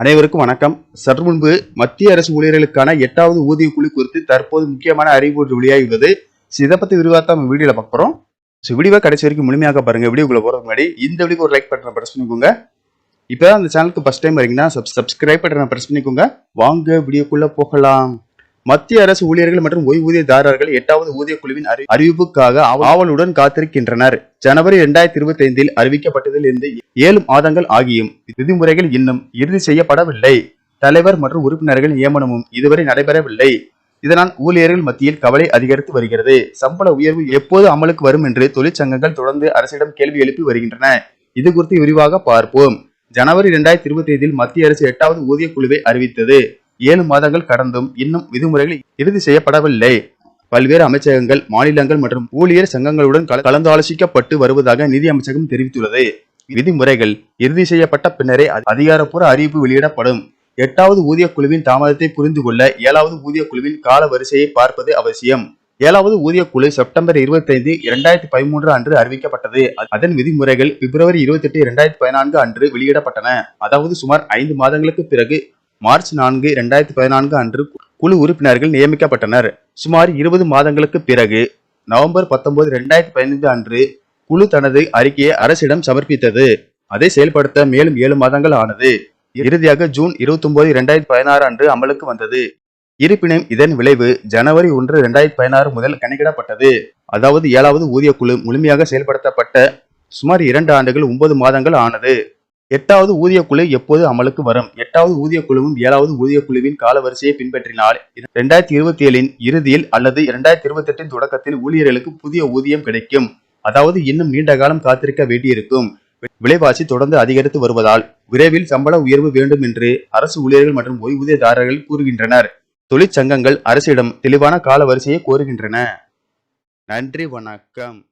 அனைவருக்கும் வணக்கம். சற்று முன்பு மத்திய அரசு ஊழியர்களுக்கான எட்டாவது ஊதிய குழு குறித்து தற்போது முக்கியமான அறிவு ஒன்று வெளியாகியுள்ளது. ஸோ இதை பத்தி விரிவாக நம்ம வீடியோல பார்க்குறோம் ஸோ வீடியோவை கடைசி வரைக்கும் முழுமையாக பாருங்க. வீடியோக்குள்ள போறதுக்கு முன்னாடி இந்த வீடியோக்கு ஒரு லைக் பட்டனை பிரஸ் பண்ணிக்கோங்க. இப்போ அந்த சேனலுக்கு ஃபர்ஸ்ட் டைம் வரீங்கன்னா சப்ஸ்கிரைப் பட்டனை பிரஸ் பண்ணிக்கோங்க. வாங்க வீடியோக்குள்ள போகலாம். மத்திய அரசு ஊழியர்கள் மற்றும் ஓய்வூதியதாரர்கள் எட்டாவது ஊதிய குழுவின் அறி- அறிவிப்புக்காக ஆவலுடன் காத்திருக்கின்றனர். ஜனவரி இரண்டாயிரத்தி இருபத்தி ஐந்தில் அறிவிக்கப்பட்டதில் இருந்து ஏழு மாதங்கள் ஆகியும். விதிமுறைகள் இன்னும் இறுதி செய்யப்படவில்லை. தலைவர் மற்றும் உறுப்பினர்கள் நியமனமும் இதுவரை நடைபெறவில்லை. இதனால் ஊழியர்கள் மத்தியில் கவலை அதிகரித்து வருகிறது. சம்பள உயர்வு எப்போது அமலுக்கு வரும் என்று தொழிற்சங்கங்கள் தொடர்ந்து அரசிடம் கேள்வி எழுப்பி வருகின்றன. இது குறித்து விரிவாக பார்ப்போம். ஜனவரி இரண்டாயிரத்தி இருபத்தி ஐந்தில் மத்திய அரசு எட்டாவது ஊதிய குழுவை அறிவித்தது. ஏழு மாதங்கள் கடந்தும் இன்னும் விதிமுறைகள் இறுதி செய்யப்படவில்லை. பல்வேறு அமைச்சகங்கள் மாநிலங்கள் மற்றும் ஊழியர் சங்கங்களுடன் கலந்தாலோசிக்கப்பட்டு வருவதாக நிதி அமைச்சகம் தெரிவித்துள்ளது. விதிமுறைகள் இறுதி செய்யப்பட்ட பின்னரே அதிகாரப்பூர்வ அறிவிப்பு வெளியிடப்படும். எட்டாவது ஊதிய குழுவின் தாமதத்தை புரிந்து கொள்ள ஏழாவது ஊதிய குழுவின் கால வரிசையை பார்ப்பது அவசியம். ஏழாவது ஊதிய குழு செப்டம்பர் 25 இரண்டாயிரத்தி பதிமூன்று அன்று அறிவிக்கப்பட்டது. அதன் விதிமுறைகள் பிப்ரவரி 28 இரண்டாயிரத்தி பதினான்கு அன்று வெளியிடப்பட்டன. அதாவது சுமார் ஐந்து மாதங்களுக்கு பிறகு மார்ச் நான்கு இரண்டாயிரத்தி பதினான்கு அன்று குழு உறுப்பினர்கள் நியமிக்கப்பட்டனர். சுமார் இருபது மாதங்களுக்கு பிறகு நவம்பர் 19 இரண்டாயிரத்தி பதினைந்து அன்று குழு தனது அறிக்கையை அரசிடம் சமர்ப்பித்தது. அதை செயல்படுத்த மேலும் ஏழு மாதங்கள் ஆனது. இறுதியாக ஜூன் 29 இரண்டாயிரத்தி பதினாறு அன்று அமலுக்கு வந்தது. இருப்பினும் இதன் விளைவு ஜனவரி ஒன்று இரண்டாயிரத்தி பதினாறு முதல் கணக்கிடப்பட்டது. அதாவது ஏழாவது ஊதிய குழு முழுமையாக செயல்படுத்தப்பட்ட சுமார் இரண்டு ஆண்டுகள் ஒன்பது மாதங்கள் ஆனது. எட்டாவது ஊதிய குழு எப்போது அமலுக்கு வரும்? எட்டாவது ஊதிய குழுவும் ஏழாவது ஊதிய குழுவின் காலவரிசையை பின்பற்றினால் இரண்டாயிரத்தி இருபத்தி ஏழின் இறுதியில் அல்லது இரண்டாயிரத்தி இருபத்தி எட்டின் தொடக்கத்தில் ஊழியர்களுக்கு புதிய ஊதியம் கிடைக்கும். அதாவது இன்னும் நீண்ட காலம் காத்திருக்க வேண்டியிருக்கும். விலைவாசி தொடர்ந்து அதிகரித்து வருவதால் விரைவில் சம்பள உயர்வு வேண்டும் என்று அரசு ஊழியர்கள் மற்றும் ஓய்வூதியதாரர்கள் கூறுகின்றனர். தொழிற்சங்கங்கள் அரசிடம் தெளிவான கால வரிசையை கோருகின்றன. நன்றி வணக்கம்.